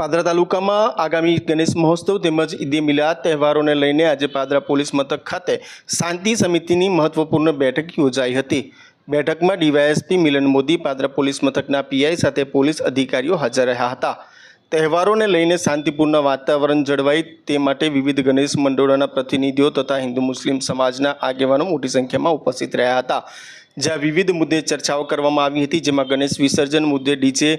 પાદરા તાલુકામાં આગામી ગણેશ મહોત્સવ તેમજ ઈદે મિલાદ તહેવારોને લઈને આજે પાદરા પોલીસ મથક ખાતે શાંતિ સમિતિની મહત્વપૂર્ણ બેઠક યોજાઈ હતી. બેઠકમાં ડીવાયએસપી મિલન મોદી, પાદરા પોલીસ મથકના પીઆઈ સાથે પોલીસ અધિકારીઓ હાજર રહ્યા હતા. તહેવારોને લઈને શાંતિપૂર્ણ વાતાવરણ જળવાય તે માટે વિવિધ ગણેશ મંડળોના પ્રતિનિધિઓ તથા હિન્દુ મુસ્લિમ સમાજના આગેવાનો મોટી સંખ્યામાં ઉપસ્થિત રહ્યા હતા. જ્યાં વિવિધ મુદ્દે ચર્ચાઓ કરવામાં આવી હતી, જેમાં ગણેશ વિસર્જન મુદ્દે ડીજે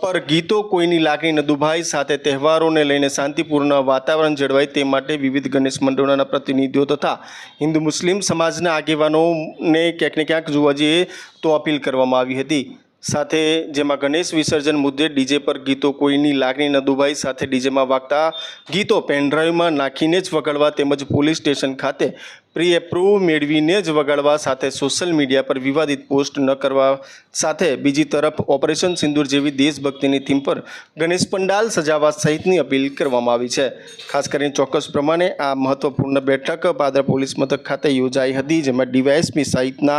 પર ગીતો કોઈની લાગણી ન દુભાઈ સાથે તહેવારોને લઈને શાંતિપૂર્ણ વાતાવરણ જળવાય તે માટે વિવિધ ગણેશ મંડળોના પ્રતિનિધિઓ તથા હિન્દુ મુસ્લિમ સમાજના આગેવાનોને ક્યાંક ને ક્યાંક જોવા જઈએ તો અપીલ કરવામાં આવી હતી. સાથે જેમાં ગણેશ વિસર્જન મુદ્દે ડીજે પર ગીતો કોઈની લાગણી ન દુભાઈ સાથે ડીજેમાં વાગતા ગીતો પેનડ્રાઈવમાં નાખીને જ વગાડવા તેમજ પોલીસ સ્ટેશન ખાતે પ્રી એપ્રુવ મેળવીને જ વગાડવા સાથે સોશિયલ મીડિયા પર વિવાદિત પોસ્ટ ન કરવા સાથે બીજી તરફ ઓપરેશન સિંદૂર જેવી દેશભક્તિની થીમ પર ગણેશ પંડાલ સજાવવા સહિતની અપીલ કરવામાં આવી છે. ખાસ કરીને ચોક્કસ પ્રમાણે આ મહત્વપૂર્ણ બેઠક પાદર પોલીસ મથક ખાતે યોજાઈ હતી, જેમાં ડીવાયએસપી સહિતના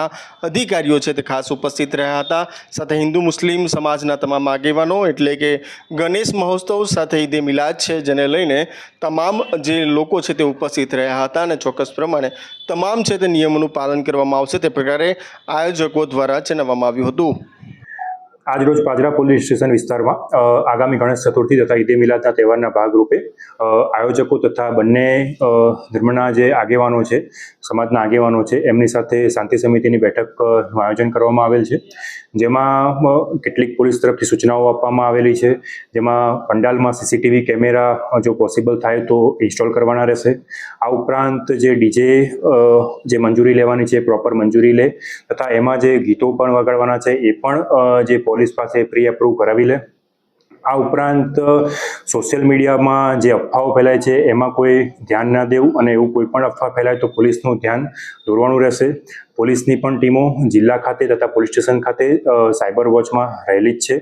અધિકારીઓ છે તે ખાસ ઉપસ્થિત રહ્યા હતા. સાથે હિન્દુ મુસ્લિમ સમાજના તમામ આગેવાનો એટલે કે ગણેશ મહોત્સવ સાથે ઈદે મિલાદ છે, જેને લઈને તમામ જે લોકો છે તે ઉપસ્થિત રહ્યા હતા અને ચોક્કસ પ્રમાણે તમામ છે તે નિયમોનું પાલન કરવામાં આવશે. તે પ્રકારે આયોજકો દ્વારા જણાવવામાં આવ્યું હતું. આજરોજ પાદરા પોલીસ સ્ટેશન વિસ્તારમાં આગામી ગણેશ ચતુર્થી તથા ઈદે મિલાદના તહેવારના ભાગરૂપે આયોજકો તથા બંને ધર્મના જે આગેવાનો છે, સમાજના આગેવાનો છે, એમની સાથે શાંતિ સમિતિની બેઠકનું આયોજન કરવામાં આવેલ છે. જેમાં કેટલીક પોલીસ તરફથી સૂચનાઓ આપવામાં આવેલી છે. જેમાં પંડાલમાં સીસીટીવી કેમેરા જો પોસિબલ થાય તો ઇન્સ્ટોલ કરવાના રહેશે. આ ઉપરાંત જે ડીજે જે મંજૂરી લેવાની છે, પ્રોપર મંજૂરી લે, તથા એમાં જે ગીતો પણ વગાડવાના છે, એ પણ જે પોલીસ પાસે પ્રી એપ્રુવ કરાવી લે. આ ઉપરાંત સોશિયલ મીડિયામાં જે અફવાઓ ફેલાય છે, એમાં કોઈ ધ્યાન ના દેવું અને એવું કોઈ પણ અફવા ફેલાય તો પોલીસનું ધ્યાન દોરવાનું રહેશે. પોલીસની પણ ટીમો જિલ્લા ખાતે તથા પોલીસ સ્ટેશન ખાતે સાયબર વોચમાં રહેલી જ છે.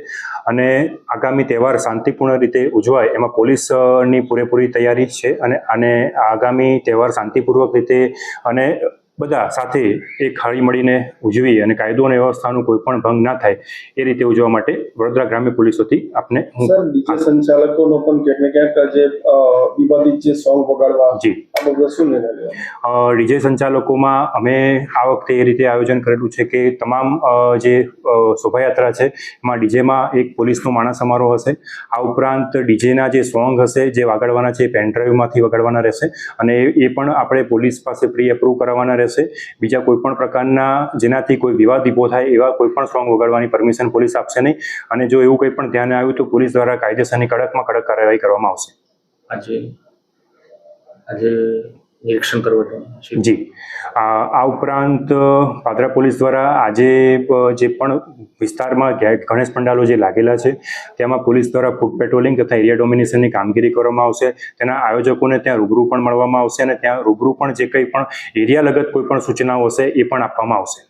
અને આગામી તહેવાર શાંતિપૂર્ણ રીતે ઉજવાય, એમાં પોલીસની પૂરેપૂરી તૈયારી છે અને અને આગામી તહેવાર શાંતિપૂર્વક રીતે અને બધા સાથે એક હળી મળીને ઉજવી અને કાયદો અને વ્યવસ્થાનું કોઈ પણ ભંગ ના થાય એ રીતે ઉજવવા માટે વડોદરા ગ્રામ્ય પોલીસ વતી આપને સંચાલકોનો પણ ક્યાંક ને ક્યાંક જે વિવાદિત જે સોંગ વગાડવા જી. ડીજે સંચાલકોમાં અમે આ વખતે એ રીતે આયોજન કરેલું છે કે તમામ જે શોભાયાત્રા છે એમાં ડીજેમાં એક પોલીસનો માણસ સમારોહ હશે. આ ઉપરાંત ડીજેના જે સોંગ હશે જે વગાડવાના છે પેનડ્રાઈવમાંથી વગાડવાના રહેશે અને એ પણ આપણે પોલીસ પાસે પ્રી એપ્રુવ કરાવવાના રહેશે. બીજા કોઈ પણ પ્રકારના જેનાથી કોઈ વિવાદ ઊભો થાય એવા કોઈ પણ સોંગ વગાડવાની પરમિશન પોલીસ આપશે નહીં. અને જો એવું કંઈ પણ ધ્યાને આવ્યું તો પોલીસ દ્વારા કાયદેસરની કડકમાં કડક કાર્યવાહી કરવામાં આવશે. આજે નિરીક્ષણ કરવા જી. આ ઉપરાંત પાદરા પોલીસ દ્વારા આજે જે પણ વિસ્તારમાં ગણેશ પંડાલો જે લાગેલા છે, તેમાં પોલીસ દ્વારા ફૂડ પેટ્રોલિંગ તથા એરિયા ડોમિનેશનની કામગીરી કરવામાં આવશે. તેના આયોજકોને ત્યાં રૂબરૂ પણ મળવામાં આવશે અને ત્યાં રૂબરૂ પણ જે કંઈ પણ એરિયા લગત કોઈ પણ સૂચનાઓ હશે એ પણ આપવામાં આવશે.